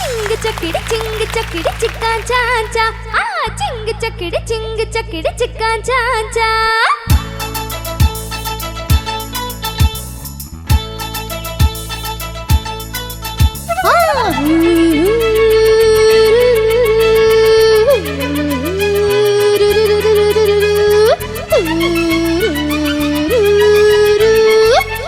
சிங்கு சக்கிடு சிங்கு சக்கிடு சிக்கான் சாச்சா ஆ சிங்கு சக்கிடு சிங்கு சக்கிடு சிக்கான் சாச்சா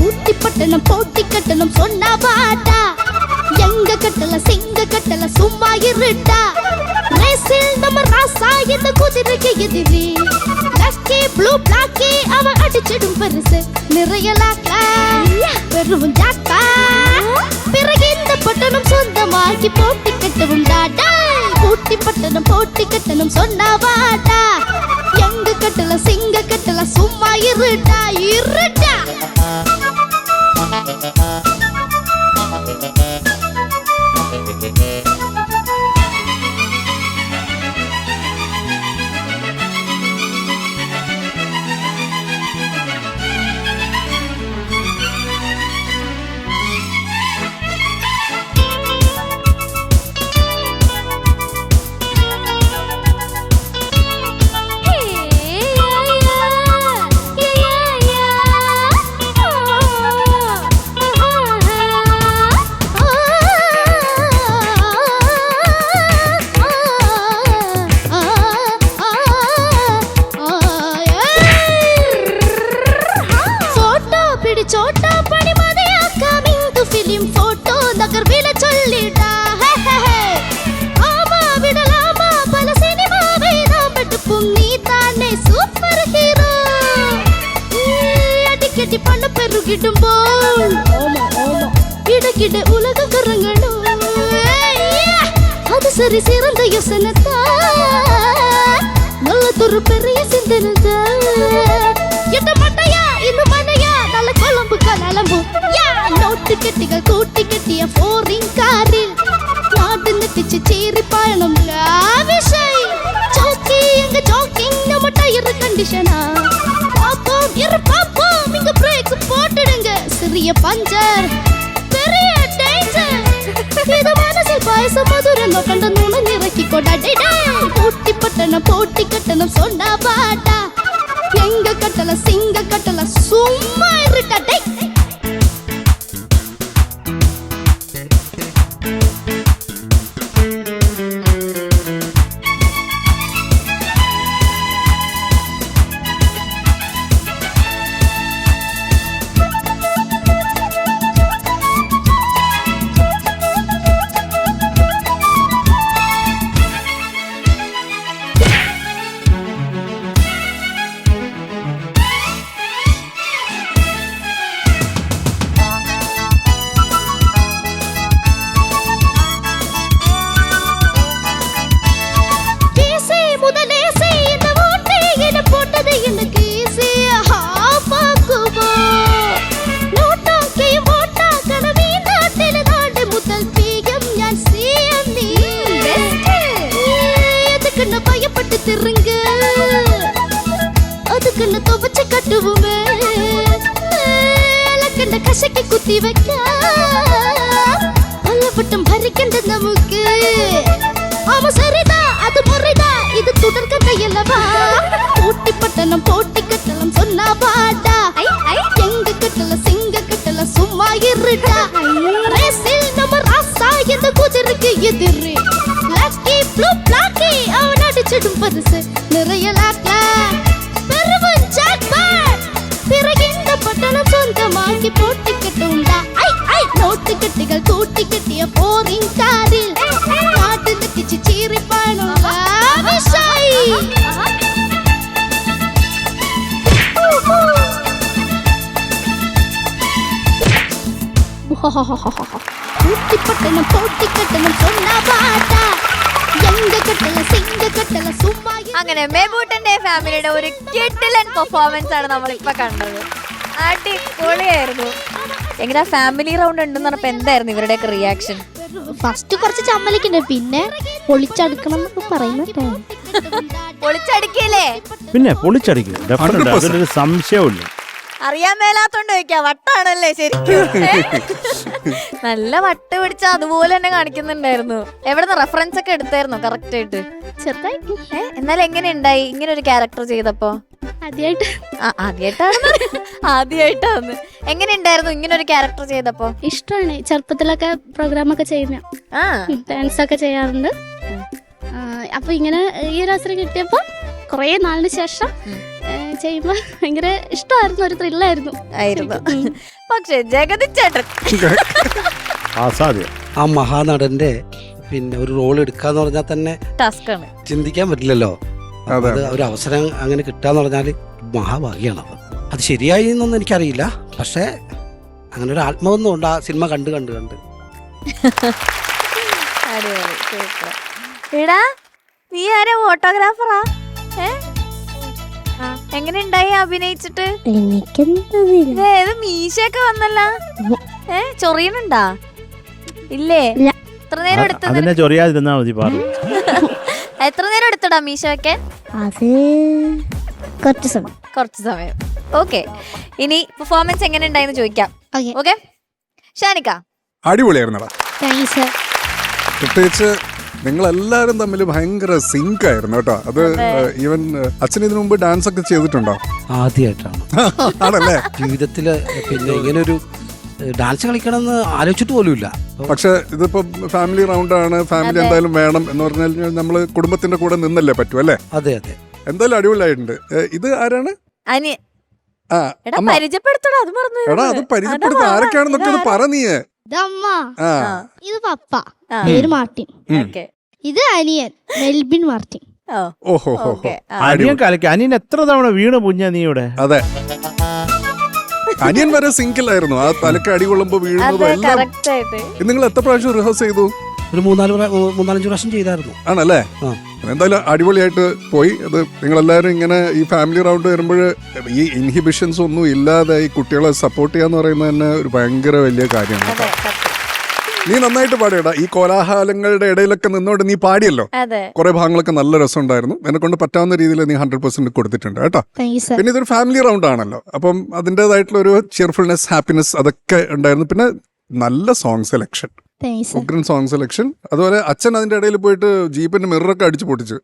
ஊட்டி பட்டணம் போட்டி கட்டணம் சொன்னா பாட்டா. எங்க கட்டல சிங்க கட்டல சும்மா இருட்டா ரேசில் நம்ம ராசா இந்த குதிரைக்கு எதிரி. லக்கி ப்ளூ பிளாக்கி அவன் அடிச்சிடும் பரிசு. நிறைய லாக்கா பெரும் ஜாக்கா. பிறகு இந்த பட்டணம் சொந்தமாகி போட்டி கட்டவும் டாடா ஊட்டி பட்டணம் போட்டி கட்டணம் சொன்னா வாடா. எங்க கட்டல சிங்க கட்டல சும்மா இருட்டா இருட்டா கட்டி பண்ண பெருகிடும் போல். இடக்கிட உலக கரங்கணும் அது சரி சிறந்த யோசனத்தா. நல்லதொரு பெரிய சிந்தனை எட்ட மட்டையா இன்னும் மண்ணையா நல்ல கொழம்பு கலம்பு யா நோட்டு கெட்டிகள் கூட்டி கெட்டிய போரிங் காரில் நாட்டு நெட்டிச்சு சீறி பயணம் விஷய் எங்க ஜோக்கிங் நம்ம டயர் கண்டிஷனா பெரிய பஞ்சர். பெரிய டேஞ்சர் இது மனசில் பாயச மதுரங்க கண்ட நூனை நிறக்கி கொண்டாடிடே போட்டி பட்டணம் போட்டி கட்டணம் சொன்னா பாட்டா. எங்க கட்டல சிங்க கட்டல சும்மா இருட்டா சொல்லவா? ஊட்டி பட்டணம் போட்டி கட்டலம் சொன்னா பாடா எங்க கட்டல சிங்க கட்டல சும்மா இருடா. ரேசில் நம்ம ராசா இந்த குதிரைக்கு எதிரி? லக்கி ப்ளூ பிளாக்கி அவன் அடிச்சிடும் பரிசு. நிறைய லாக்ல பெருவன் ஜாக்பாட் பிறகு இந்த பட்டணம் சொந்தமாக்கி போட்டி கட்டுண்டா ஐ ஐ நோட்டு கட்டிகள் கூட்டி கட்டிய ஊட்டி பட்டணம் போட்டி கட்டணம் சொன்னா பாட்டா எங்க கட்டல சிங்க கட்டல சும்மா இரு- അങ്ങനെ മെബൂട്ടന്റെ ഫാമിലിയുടെ ഒരു കിട്ടിലൻ പെർഫോമൻസ് ആണ് നമ്മൾ ഇപ്പൊ കണ്ടത് അടിപൊളിയായിരുന്നു എങ്ങനെ ഫാമിലി റൗണ്ട് ഉണ്ടെന്ന് പറഞ്ഞപ്പോ എന്തായിരുന്നു ഇവരുടെയൊക്കെ റിയാക്ഷൻ ഫസ്റ്റ് കുറച്ച് ചമ്മലിക്കുണ്ട് പിന്നെ പൊളിച്ചടുക്കണം എന്നൊക്കെ പറയുന്നുണ്ട് പൊളിച്ചടിക്കല്ലേ പിന്നെ പൊളിച്ചടിക്കും ഡെഫിനറ്റ് 100%. അതിലൊരു സംശയമില്ല അറിയാൻ മേലാത്തോണ്ട് ചോദിക്കാം വട്ടാണല്ലേ ശരിക്കും? നല്ല വട്ട് പിടിച്ച അതുപോലെ തന്നെ കാണിക്കുന്നുണ്ടായിരുന്നു. എവിടെ റെഫറൻസ് ഒക്കെ എടുത്തായിരുന്നു കറക്റ്റ് ആയിട്ട്? ചെറുതായി എന്നാലും എങ്ങനെ ഉണ്ടായി? ഇങ്ങനെ ഒരു ക്യാരക്ടർ ചെയ്തപ്പോ? ആദ്യമായിട്ട് ആ, ആദ്യായിട്ടാണ്? ആദ്യമായിട്ടാണ് എങ്ങനെ ഉണ്ടായിരുന്നു ഇങ്ങനെ ഒരു ക്യാരക്ടർ ചെയ്തപ്പോ? ഇഷ്ടമാണ്. ചെറുപ്പത്തിലൊക്കെ പ്രോഗ്രാം ഒക്കെ ചെയ്യുന്ന. ആ. ഡാൻസ് ഒക്കെ ചെയ്യാറുണ്ട്. അപ്പൊ ഇങ്ങനെ ഈ ഒരു അവസരം കിട്ടിയപ്പോ കുറേ നാളിന് ശേഷം ചെയ്യുമ്പോ ഭയങ്കര ഇഷ്ടമായിരുന്നു ഒരു ത്രില്ലായിരുന്നു ആയിരുന്നു. പക്ഷെ ജഗതി ചേട്ടൻ. അസാധ്യം ആ മഹാനടന്റെ പിന്നെ ഒരു റോൾ എടുക്കാന്ന് പറഞ്ഞാൽ തന്നെ ടാസ്ക് ആണ്. ചിന്തിക്കാൻ പറ്റില്ലല്ലോ. അതെ. അത് ഒരു അവസരം അങ്ങനെ കിട്ടാന്ന് പറഞ്ഞാൽ മഹാഭാഗ്യാണ് അത്. അത് ശരിയായി എന്നൊന്നും എനിക്കറിയില്ല. പക്ഷേ അങ്ങനെ ഒരു ആത്മാവൊന്നും ഉണ്ട് ആ സിനിമ കണ്ട് കണ്ട് കണ്ട്. അടിപൊളി. എടാ നീ ആരാ? ഫോട്ടോഗ്രാഫറാ ഏ? എങ്ങനെ ഉണ്ടായി അഭിനയിച്ചിട്ട്? എനിക്കെന്തതില്ല ഇത് ഏത് മീശയൊക്കെ വന്നല്ല. ഏ ചൊറിയണുണ്ടാ ഇല്ലേ. എത്ര നേരം എടുത്തത്? അതിനെ ചൊറിയാതിരുന്നാ മതി പാറു. എത്ര നേരം എടുത്തടാ മീശ വെക്കാൻ അത് കുറച്ച് സമയം. കുറച്ച് സമയം. ഓക്കെ. ഇനി പെർഫോമൻസ് എങ്ങനെ ഉണ്ടായെന്ന് ചോദിക്കാം. ഓക്കെ. ഓക്കെ? ഷാനിക്ക. അടിപൊളിയായിരുന്നടാ. സർ പ്രത്യേകിച്ച് നിങ്ങളെല്ലാരും തമ്മിൽ ഭയങ്കര സിങ്ക് ആയിരുന്നു കേട്ടോ. അത് ഈവൻ അച്ഛൻ ഇതിനു മുമ്പ് ഡാൻസ് ഒക്കെ ചെയ്തിട്ടുണ്ടോ? ആദ്യമായിട്ടാണ് ആണല്ലേ? ജീവിതത്തിൽ പിന്നെ ഇങ്ങനെ ഒരു ഡാൻസ് കളിക്കണം എന്ന് ആലോചിച്ചിട്ട് പോലുമില്ല. പക്ഷെ ഇതിപ്പോ ഫാമിലി റൗണ്ട് ആണ് ഫാമിലി എന്തായാലും വേണം എന്ന് പറഞ്ഞാൽ നമ്മൾ കുടുംബത്തിന്റെ കൂടെ നിന്നല്ലേ പറ്റൂ അല്ലേ? അതെ അതെ. എന്തായാലും അടിപൊളിയായിട്ടുണ്ട്. ഇത് ആരാണ്? അനി ആ പരിചയപ്പെടുത്തണം അത് മറന്നു എടാ അത് പരിചയപ്പെടുത്ത ആരൊക്കെയാണെന്നൊക്കെ ഒന്ന് പറ നീ ഇതമ്മ. ആ. ഇത് പപ്പ. ആ. പേര് മാർട്ടിൻ. ഓക്കെ. ഇത് അനിയൻ മെൽബിൻ മാർട്ടിൻ. ഓഹോ അനിയൻ കലക്കി അനിയൻ എത്ര തവണ വീണ് പുഞ്ഞ നീ ഇവിടെ? അതെ. അനിയൻ വരെ സിംഗിൾ സിങ്കിലായിരുന്നു ആ തലക്ക് അടി കൊള്ളുമ്പോ വീഴുന്നതും എല്ലാം നിങ്ങൾ എത്ര പ്രാവശ്യം റിഹേഴ്സ് ചെയ്തു? ഒരു മൂന്നാൽ മൂന്നാലഞ്ച് പ്രാവശ്യം ചെയ്തായിരുന്നു. ആണല്ലേ. എന്തായാലും അടിപൊളിയായിട്ട് പോയി. അത് നിങ്ങളെല്ലാവരും ഇങ്ങനെ ഈ ഫാമിലി റൗണ്ട് വരുമ്പോൾ ഈ ഇൻഹിബിഷൻസ് ഒന്നും ഇല്ലാതെ ഈ കുട്ടികളെ സപ്പോർട്ട് ചെയ്യാന്ന് പറയുന്നത് തന്നെ ഒരു ഭയങ്കര വലിയ കാര്യമാണ്. നീ നന്നായിട്ട് പാടിയടാ. ഈ കോലാഹലങ്ങളുടെ ഇടയിലൊക്കെ നിന്നോണ്ട് നീ പാടിയല്ലോ? അതെ. കുറെ ഭാഗങ്ങളൊക്കെ നല്ല രസമുണ്ടായിരുന്നു. എന്നെ കൊണ്ട് പറ്റാവുന്ന രീതിയിൽ നീ ഹൺഡ്രഡ് പെർസെന്റ് കൊടുത്തിട്ടുണ്ട് കേട്ടോ. പിന്നെ ഇതൊരു ഫാമിലി റൗണ്ട് ആണല്ലോ. അപ്പം അതിന്റെതായിട്ടുള്ള ഒരു ചിയർഫുൾനെസ് ഹാപ്പിനെസ് അതൊക്കെ ഉണ്ടായിരുന്നു. പിന്നെ നല്ല സോങ് സെലക്ഷൻ ഉഗ്രൻ സോങ് സെലക്ഷൻ അതുപോലെ അച്ഛൻ അതിന്റെ ഇടയിൽ പോയിട്ട് ജീപ്പിന്റെ മിററൊക്കെ അടിച്ചു പൊട്ടിച്ചു.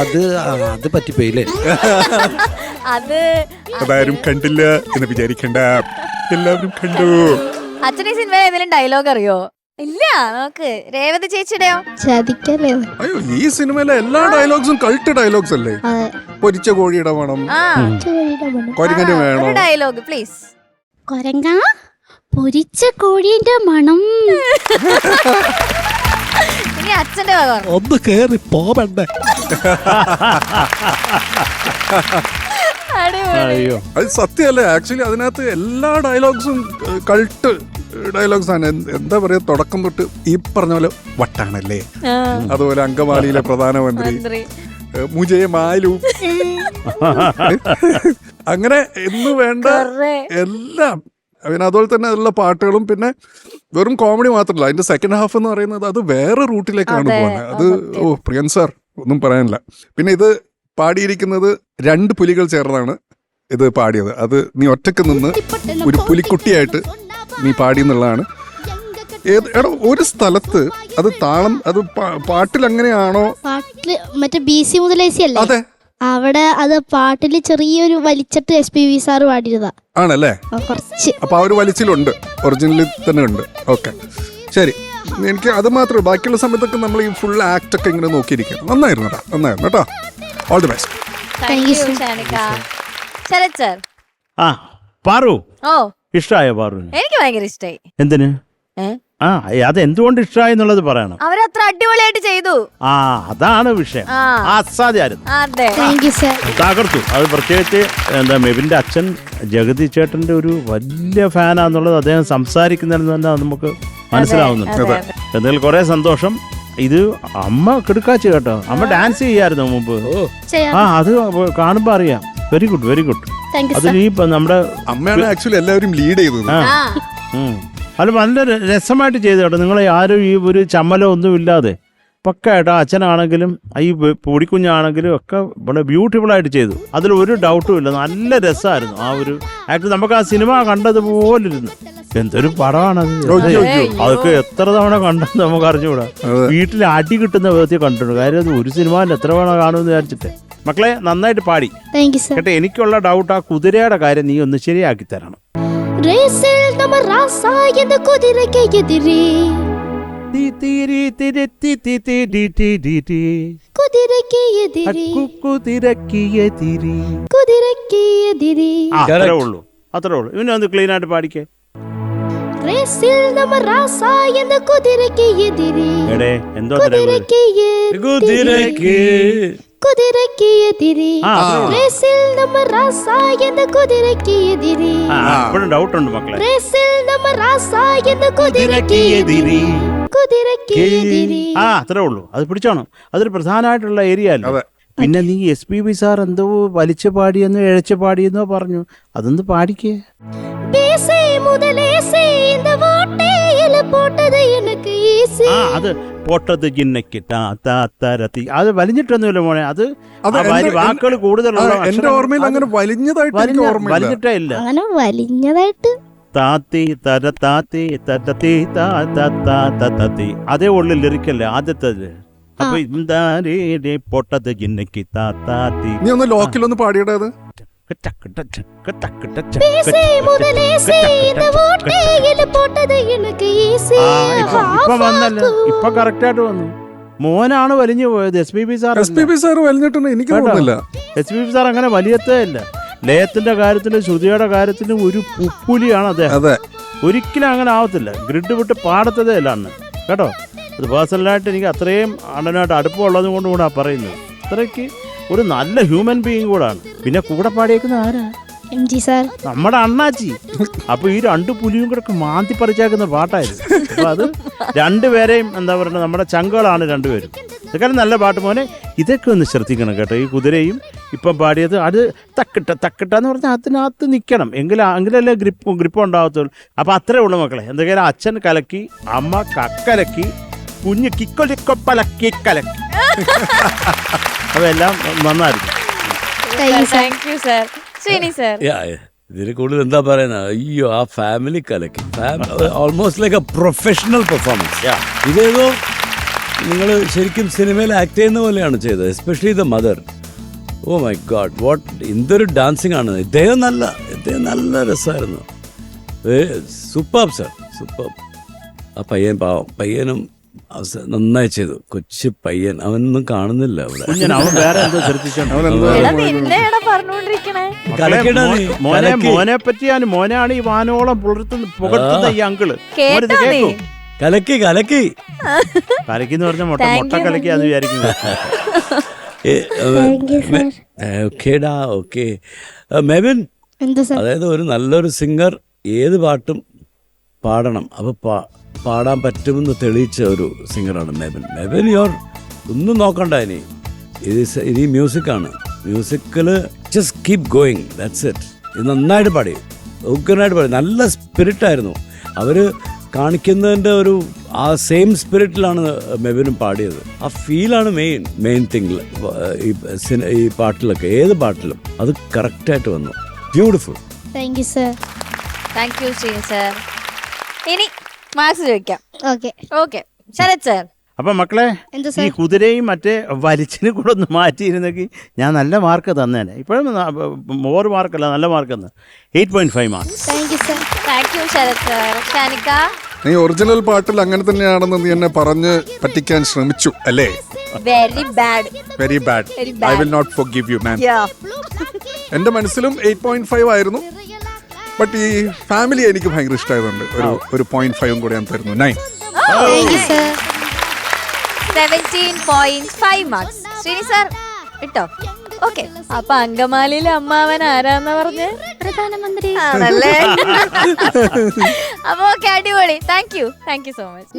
അത് അത് പറ്റിപ്പോയില്ലേ? അത് അതാരും കണ്ടില്ല എന്ന് വിചാരിക്കണ്ട. എല്ലാവരും കണ്ടു. അച്ഛൻ ഈ സിനിമയിൽ ഏതെങ്കിലും ഡയലോഗ് അറിയോ? ഇല്ല നോക്ക്. രേവതി ചേച്ചിയുടെയോ? ചതിക്കല്ലേ അയ്യോ ഈ സിനിമയിലെ എല്ലാ ഡയലോഗ്സും കൾട്ട് ഡയലോഗ്സ് അല്ലേ അതെ. പൊരിച്ച കോഴിയുടെ വേണം ആ. ചോദിയുടെ മണം. കൊരങ്ങന് വേണോ. ഒരു ഡയലോഗ് പ്ലീസ്. കൊരങ്ങ പൊരിച്ച കോഴിന്റെ മണം. ഇനി അച്ഛന്റെ വക പറഞ്ഞു. ഒന്ന് കേറി പോവണ്ടേ? അയ്യോ. അത് സത്യല്ലേ ആക്ച്വലി അതിനകത്ത് എല്ലാ ഡയലോഗ്സും കൾട്ട് ഡയലോഗ്സ് ആണ്. എന്താ പറയാ തുടക്കം തൊട്ട് ഈ പറഞ്ഞ പോലെ വട്ടാണല്ലേ? അതുപോലെ അങ്കമാലിയിലെ പ്രധാനമന്ത്രി മാലു. അങ്ങനെ എന്ന് വേണ്ട എല്ലാം. പിന്നെ അതുപോലെ തന്നെ ഉള്ള പാട്ടുകളും. പിന്നെ വെറും കോമഡി മാത്രമല്ല അതിന്റെ സെക്കൻഡ് ഹാഫ് എന്ന് പറയുന്നത് അത് വേറെ റൂട്ടിലേക്കാണ് പോകുന്നത്. അത് അത് ഓ പ്രിയൻ സാർ ഒന്നും പറയാനില്ല. പിന്നെ ഇത് പാടിയിരിക്കുന്നത് രണ്ട് പുലികൾ ചേർന്നാണ് ഇത് പാടിയത്. അത് നീ ഒറ്റയ്ക്ക് നിന്ന് ഒരു പുലിക്കുട്ടിയായിട്ട് നീ പാടി എന്നുള്ളതാണ് ഏത് എടാ ഒരു സ്ഥലത്ത് അത് താളം അത് പാട്ടിൽ അങ്ങനെയാണോ? പാട്ടിൽ മറ്റേ ബി സി മുതൽ അല്ലേ? അതെ. അവിടെ അത് പാട്ടിൽ ചെറിയൊരു വലിച്ചിട്ട് എസ് പി വി സാറ് പാടിയതാ. ആണല്ലേ? ആ, കുറച്ച്. അപ്പൊ ആ ഒരു വലിച്ചിലുണ്ട്. ഒറിജിനലിൽ തന്നെ ഉണ്ട്. ഓക്കെ. ശരി. എനിക്ക് അത് മാത്രമേ ബാക്കിയുള്ള സമയത്തൊക്കെ നമ്മൾ ഈ ഫുൾ ആക്ട് ഒക്കെ ഇങ്ങനെ നോക്കിയിരിക്കും നന്നായിരുന്നു കേട്ടോ നന്നായിരുന്നു കേട്ടോ. All the best thank you Shanikka Sarath sir ആ പാറു. ഓ. ഇഷ്ടായോ പാറുവിന്? എനിക്ക് ഭയങ്കര ഇഷ്ടായി. എന്തിന്? ആ അത് എന്തുകൊണ്ട് ഇഷ്ടമായി എന്നുള്ളത് പറയണം. അവരത്ര അടിപൊളിയായിട്ട് ചെയ്തു. ആ അതാണ് വിഷയം. അസാധ്യമായിരുന്നു തകർത്തു. അത് പ്രത്യേകിച്ച് എന്താ മെബിന്റെ അച്ഛൻ ജഗതി ചേട്ടന്റെ ഒരു വലിയ ഫാനാന്നുള്ളത് അദ്ദേഹം സംസാരിക്കുന്നതെന്ന് തന്നെ നമുക്ക് മനസ്സിലാവുന്നുണ്ട്. എന്തെങ്കിലും കുറെ സന്തോഷം. ഇത് അമ്മ കിടക്കാച്ച് കേട്ടോ. അമ്മ ഡാൻസ് ചെയ്യായിരുന്നു മുമ്പ്. ചെയ്യാം. ആ അത് കാണുമ്പോ അറിയാം. വെരി ഗുഡ് വെരി ഗുഡ് അത് അതിൽ ഈ നമ്മുടെ അമ്മയാണ് ആക്ച്വലി എല്ലാവരും ലീഡ് ചെയ്തത്. അത് നല്ല രസമായിട്ട് ചെയ്തു കേട്ടോ. നിങ്ങളെ ആരും ഈ ഒരു ചമ്മലോ ഒന്നും ഇല്ലാതെ. പക്കായിട്ട് ആ അച്ഛനാണെങ്കിലും ഈ പൊടിക്കുഞ്ഞാണെങ്കിലും ഒക്കെ വളരെ ബ്യൂട്ടിഫുൾ ആയിട്ട് ചെയ്തു. അതിൽ ഒരു ഡൗട്ടും ഇല്ല. നല്ല രസമായിരുന്നു ആ ഒരു ആക്ച്വലി നമുക്ക് ആ സിനിമ കണ്ടതുപോലെ ഇരുന്നു എന്തൊരു പടമാണത്. അതൊക്കെ എത്ര തവണ കണ്ടെന്ന് നമുക്ക് അറിഞ്ഞുകൂടാ. വീട്ടിൽ അടി കിട്ടുന്ന വിധത്തിൽ കണ്ടിട്ടുണ്ട്. കാര്യം അത് ഒരു സിനിമ എത്ര തവണ കാണുമെന്ന് വിചാരിച്ചിട്ട്. മക്കളെ നന്നായിട്ട് പാടി. കേട്ടെ സർ കേട്ടോ എനിക്കുള്ള ഡൗട്ട് ആ കുതിരയുടെ കാര്യം നീ ഒന്ന് ശരിയാക്കി തരണം. റേസിൽ കുതിരയ്ക്ക് എതിരെ. എതിരെ എതിരെ അത്രേ ഉള്ളൂ. അത്രേ ഉള്ളൂ. ഇവനെ ഒന്ന് ക്ലീൻ ആയിട്ട് പാടിക്കേ. റേസിൽ നമ്മ റാസ എന്ന കുതിരയ്ക്ക് എതിരെ എടേ എന്തോ തരം ഒരു- കുതിരക്ക്. എതിരെ ആ, അത്രേ ഉള്ളൂ. റേസിൽ നമ്മ റാസ എന്ന കുതിരയ്ക്ക് എതിരെ ഡൗട്ട് ഉണ്ട് മക്കളെ. റേസിൽ നമ്മ റാസ എന്ന കുതിരയ്ക്ക് എതിരെ ആ അത്രേ ഉള്ളൂ. അത് പിടിച്ചോണം. അതൊരു പ്രധാനമായിട്ടുള്ള ഏരിയ അല്ലേ? പിന്നെ നീ എസ് പി ബി സാർ എന്തോ വലിച്ച പാടിയെന്നോ എഴച്ച പാടിയെന്നോ പറഞ്ഞു. അതൊന്ന് പാടിക്കേ. ആ അത് വലിഞ്ഞിട്ടൊന്നുമില്ല മോനെ. അത് വാക്കുകൾ കൂടുതലുള്ള ഓർമ്മയിൽ അങ്ങനെ വലിഞ്ഞതായിട്ട് വലിഞ്ഞിട്ടേ ഇല്ല. അങ്ങനെ വലിഞ്ഞതായിട്ട് താത്തി തര താത്തി തത്തത്തി തത്തത്തി അതേ ഉള്ളു ലിറിക്കല്ല ആദ്യത്തെ അപ്പൊ ഇന്താരേ പൊട്ടത് ജിന്നക്കി താത്താത്തി നീ ഒന്ന് ലോക്കിൽ ലോക്കിലൊന്ന് പാടിയിടത്. ഇപ്പൊ കറക്റ്റ് ആയിട്ട് വന്നു. മോനാണ് വലിഞ്ഞു പോയത് S P P sir S P P sir വലിഞ്ഞിട്ടുണ്ട് എനിക്ക് എസ് പി പി സാർ അങ്ങനെ വലിയത്തേ ഇല്ല. ലയത്തിന്റെ കാര്യത്തിലും ശ്രുതിയുടെ കാര്യത്തിലും ഒരു പുപ്പുലിയാണ് അദ്ദേഹം. അതെ. ഒരിക്കലും അങ്ങനെ ആവത്തില്ല. ഗ്രിഡ് വിട്ട് പാടത്തതേ അല്ല അന്ന്. കേട്ടോ? അത് പേഴ്സണലായിട്ട് എനിക്ക് അത്രയും അണ്ണനായിട്ട് അടുപ്പമുള്ളത് കൊണ്ട് കൂടെ പറയുന്നത്. അത്രയ്ക്ക് ഒരു നല്ല ഹ്യൂമൻ ബീയിങ് കൂടാണ് പിന്നെ കൂടെ പാടിയേക്കുന്ന ആരാ? M G sir. നമ്മുടെ അണ്ണാച്ചി. അപ്പൊ ഈ രണ്ട് പുലിയും കൂടെ മാന്തി പറിച്ചാക്കുന്ന പാട്ടായിരുന്നു. അപ്പൊ അത് രണ്ടുപേരെയും എന്താ പറയുക നമ്മുടെ ചങ്കുകളാണ് രണ്ടുപേരും. ഇതൊക്കെ നല്ല പാട്ട് മോനെ. ഇതൊക്കെ ഒന്ന് ശ്രദ്ധിക്കണം കേട്ടോ. ഈ കുതിരയും ഇപ്പം പാടിയത് അത് തക്കിട്ട തക്കിട്ട എന്ന് പറഞ്ഞാൽ അതിനകത്ത് നിൽക്കണം എങ്കിൽ എങ്കിലല്ലേ ഗ്രിപ്പ് ഗ്രിപ്പ് ഉണ്ടാകത്തുള്ളൂ അപ്പം അത്രേ ഉള്ളൂ മക്കളെ. എന്തൊക്കെയാ അച്ഛൻ കലക്കി അമ്മ കക്കലക്കി കുഞ്ഞ് കിക്കൊലിക്കൊപ്പലക്കി കലക്കി. അതെല്ലാം നന്നായിരിക്കും. താങ്ക് യു സർ സർ ഇതിന് കൂടുതൽ എന്താ പറയുന്നത് അയ്യോ ആ ഫാമിലി കലക്കി. Almost like a professional performance. ഇതേതോ നിങ്ങൾ ശരിക്കും സിനിമയിൽ ആക്ട് ചെയ്യുന്ന പോലെയാണ് ചെയ്തത് especially the mother oh my god what എന്തൊരു ഡാൻസിങ് ആണ്. ഇദ്ദേഹം നല്ല ഇദ്ദേഹം നല്ല രസമായിരുന്നു. സൂപ്പർ സർ സൂപ്പർ ആ പയ്യൻ പാവം പയ്യനും നന്നായി ചെയ്തു. കൊച്ചു പയ്യൻ അവനൊന്നും കാണുന്നില്ല അവിടെ. അവൻ വേറെ എന്തോ ശ്രദ്ധിച്ചോണ്ട് എടാ നിന്നെയാടാ പറഞ്ഞോണ്ടിരിക്കണേ. കലക്കിടാ മോനെ പറ്റിയാണ് മോനാണ് ഈ വാനോളം പുലർത്തുന്ന പുകഴ്ത്തുന്ന ഈ അങ്കിൾ കലക്കി കേട്ടോ കലക്കി കലക്കി. എന്ന് പറഞ്ഞ മുട്ട മുട്ട കലക്കി അത് വിചാരിക്കുന്നു. ഓക്കേടാ ഓക്കെ. മെബിൻ അതായത് ഒരു നല്ലൊരു സിംഗർ ഏത് പാട്ടും പാടണം. അപ്പോൾ പാ പാടാൻ പറ്റുമെന്ന് തെളിയിച്ച ഒരു സിംഗറാണ് മെബൻ മെബൻ യോർ ഒന്നും നോക്കണ്ട ഇനി. ഇത് ഇനി ഇത് ഈ മ്യൂസിക്കാണ്. മ്യൂസിക്കിൽ just keep going that's it ഇത് നന്നായിട്ട് പാടി ഉഗ്രനായിട്ട് പാടി. നല്ല സ്പിരിറ്റായിരുന്നു അവർ കാണിക്കുന്നതിന്റെ ഒരു ആ സെയിം സ്പിരിറ്റിലാണ് മെബിനും പാടിയത്. ആ ഫീലാണ് മെയിൻ മെയിൻ തിങ്ങിൽ ഈ ഈ പാട്ടിലൊക്കെ ഏത് പാട്ടിലും അത് കറക്റ്റായിട്ട് വന്നു. Beautiful thank you sir thank you Sree sir ഇനി മാർക്സ് ചോദിക്കാം. ഓക്കെ ഓക്കെ ശരത് സർ അപ്പൊ മക്കളെ എന്ത് ഈ കുതിരയും മറ്റേ വലിച്ചിനും കൂടെ ഒന്ന് മാറ്റിയിരുന്നെങ്കിൽ ഞാൻ നല്ല മാർക്ക് തന്നേനെ. ഇപ്പോഴും മോർ മാർക്കല്ല നല്ല മാർക്ക് തന്നെ. Eight point five mark thank you sir thank you Sarath sir Shanika? നീ ഒറിജിനൽ പാട്ടിൽ അങ്ങനെ തന്നെയാണെന്ന് നീ എന്നെ പറഞ്ഞ് പറ്റിക്കാൻ ശ്രമിച്ചു അല്ലേ? Very bad very bad I will not forgive you man എന്റെ മനസ്സിലും എയ്റ്റ് പോയിന്റ് ഫൈവ് ആയിരുന്നു. ബട്ട് ഈ ഫാമിലി എനിക്ക് ഭയങ്കര ഇഷ്ടമായതുകൊണ്ട് ഒരു ഒരു പോയിന്റ് ഫൈവും കൂടെ ഞാൻ തരുന്നു. നൈൻ ശ്രീനി സർ ഇട്ടോ? ഓക്കെ അപ്പൊ അങ്കമാലിയിലെ അമ്മാവൻ ആരാന്ന് പറഞ്ഞ്? പ്രധാനമന്ത്രി. ആണല്ലേ? അപ്പൊ ഓക്കെ അടിപൊളി. Thank you thank you so much